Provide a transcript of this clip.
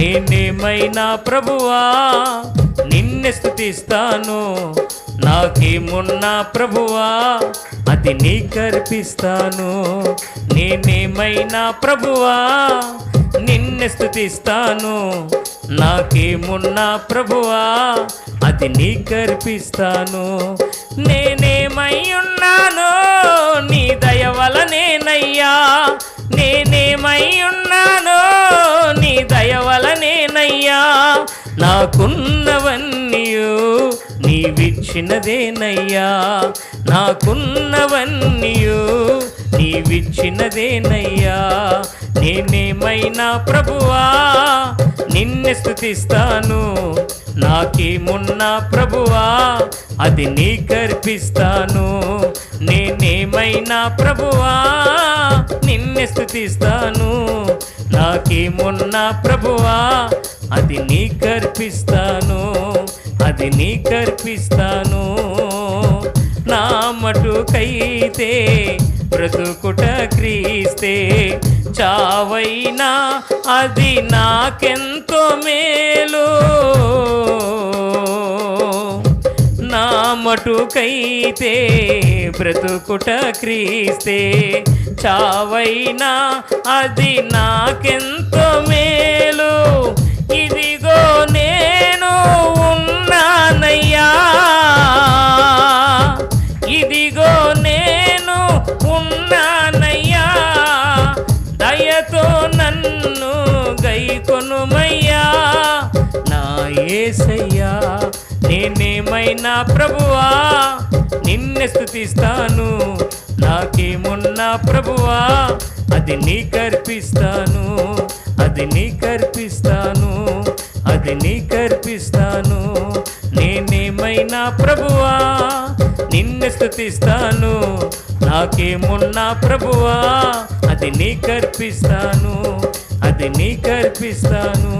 నేనేమైనా ప్రభువా? నిన్నే స్థుతిస్తాను. నాకేమున్నా ప్రభువా? అది నీకర్పిస్తాను నేనేమైనా ప్రభువా? నిన్నే స్థుతిస్తాను. నాకేమున్నా ప్రభువా? అది నీకర్పిస్తాను నేనేమై ఉన్నాను నీ దయ వలనేనయ్యా. నేనేమై ఉన్నానో నాకున్నవన్నీయు నీవిచ్చినదేనయ్యా. నాకున్నవన్నీయు నీవిచ్చినదేనయ్యా. నేనేమైనా ప్రభువా? నిన్నే స్థుతిస్తాను నాకేమున్నా ప్రభువా? అది నీ కర్పిస్తాను. నేనేమైనా ప్రభువా? నిన్నే స్థుతిస్తాను నాకేమున్నా ప్రభువా? అది నీకర్పిస్తాను అది నీకర్పిస్తాను నా మటుకైతే బ్రతుకుట క్రీస్తే చావైనా అది నాకెంతో మేలు. నా మటుకైతే బ్రతుకుట క్రీస్తే చావైనా అది నాకెంతో మేలు. దయతో నన్ను గైకొనుమయ్యా. నా ఏసయ్యా నేనేమైనా ప్రభువా? నిన్నే స్థుతిస్తాను నాకేమున్నా ప్రభువా? అది నీకర్పిస్తాను అది నీకర్పిస్తాను అది నీకర్పిస్తాను నేనేమైనా ప్రభువా? నిన్ను నాకేమున్నా ప్రభువా అది నీకర్పిస్తాను అది నీకర్పిస్తాను